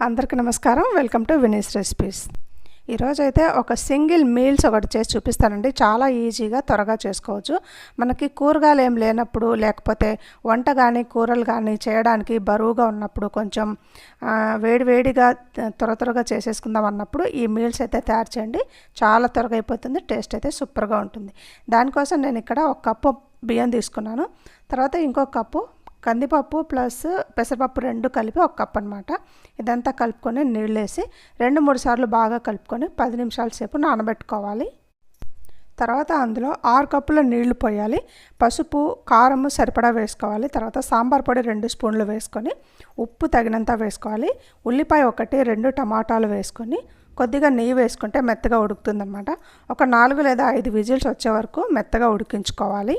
అందరికీ నమస్కారం. Welcome to Vini's recipes. ఈరోజైతే ఒక సింగిల్ మీల్స్ ఒకటి చేసి చూపిస్తానండి. చాలా ఈజీగా త్వరగా చేసుకోవచ్చు. మనకి కూరగాయలు ఏం లేనప్పుడు లేకపోతే వంట కానీ కూరలు కానీ చేయడానికి బరువుగా ఉన్నప్పుడు కొంచెం వేడివేడిగా త్వర త్వరగా చేసేసుకుందాం అన్నప్పుడు ఈ మీల్స్ అయితే తయారు చేయండి. చాలా త్వరగా అయిపోతుంది. టేస్ట్ అయితే సూపర్గా ఉంటుంది. దానికోసం నేను ఇక్కడ ఒక కప్పు బియ్యం తీసుకున్నాను. తర్వాత ఇంకో కప్పు కందిపప్పు ప్లస్ పెసరపప్పు రెండు కలిపి ఒక కప్ అనమాట ఇదంతా కలుపుకొని నీళ్ళు వేసి రెండు మూడు సార్లు బాగా కలుపుకొని పది నిమిషాల సేపు నానబెట్టుకోవాలి. తర్వాత అందులో ఆరు కప్పుల నీళ్ళు పోయాలి. పసుపు కారము సరిపడా వేసుకోవాలి. తర్వాత సాంబార్ పొడి రెండు స్పూన్లు వేసుకొని ఉప్పు తగినంత వేసుకోవాలి. ఉల్లిపాయ ఒకటి రెండు టమాటాలు వేసుకొని కొద్దిగా నెయ్యి వేసుకుంటే మెత్తగా ఉడుకుతుందన్నమాట. ఒక నాలుగు లేదా ఐదు విజిల్స్ వచ్చే వరకు మెత్తగా ఉడికించుకోవాలి.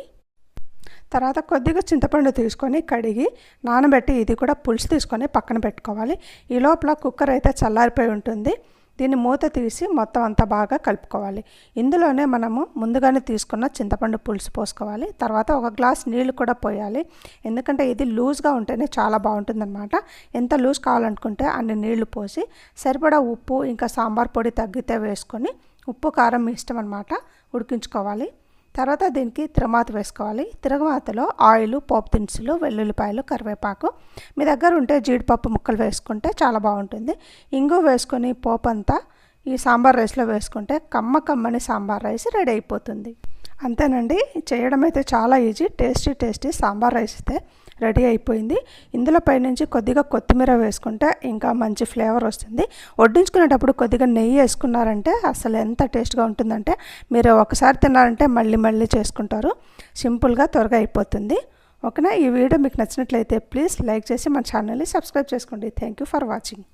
తర్వాత కొద్దిగా చింతపండు తీసుకొని కడిగి నానబెట్టి ఇది కూడా పులుసు తీసుకొని పక్కన పెట్టుకోవాలి. ఈ లోపల కుక్కర్ అయితే చల్లారిపోయి ఉంటుంది. దీన్ని మూత తీసి మొత్తం అంతా బాగా కలుపుకోవాలి. ఇందులోనే మనము ముందుగానే తీసుకున్న చింతపండు పులుసు పోసుకోవాలి. తర్వాత ఒక గ్లాస్ నీళ్ళు కూడా పోయాలి. ఎందుకంటే ఇది లూజ్గా ఉంటేనే చాలా బాగుంటుందన్నమాట. ఎంత లూజ్ కావాలనుకుంటే అన్ని నీళ్ళు పోసి సరిపడా ఉప్పు ఇంకా సాంబార్ పొడి తగ్గితే వేసుకొని ఉప్పు కారం ఇష్టం అనమాట ఉడికించుకోవాలి. తర్వాత దీనికి తిరమాత వేసుకోవాలి. తిరగమాతలో ఆయిల్ పోపు దినుసులు వెల్లుల్లిపాయలు కరివేపాకు. మీ దగ్గర ఉంటే జీడిపప్పు ముక్కలు వేసుకుంటే చాలా బాగుంటుంది. ఇంగు వేసుకొని పోపు అంతా ఈ సాంబార్ రైస్లో వేసుకుంటే కమ్మ కమ్మని సాంబార్ రైస్ రెడీ అయిపోతుంది. అంతేనండి. చేయడం అయితే చాలా easy. Tasty tasty sambar rice అయితే. రెడీ అయిపోయింది. ఇందులో పైనుంచి కొద్దిగా కొత్తిమీర వేసుకుంటే ఇంకా మంచి ఫ్లేవర్ వస్తుంది. వడ్డించుకునేటప్పుడు కొద్దిగా నెయ్యి వేసుకున్నారంటే అసలు ఎంత టేస్ట్గా ఉంటుందంటే మీరు ఒకసారి తిన్నారంటే మళ్ళీ మళ్ళీ చేసుకుంటారు. సింపుల్గా త్వరగా అయిపోతుంది. ఓకేనా? ఈ వీడియో మీకు నచ్చినట్లయితే ప్లీజ్ లైక్ చేసి మన ఛానల్ని సబ్స్క్రైబ్ చేసుకోండి. Thank you for watching.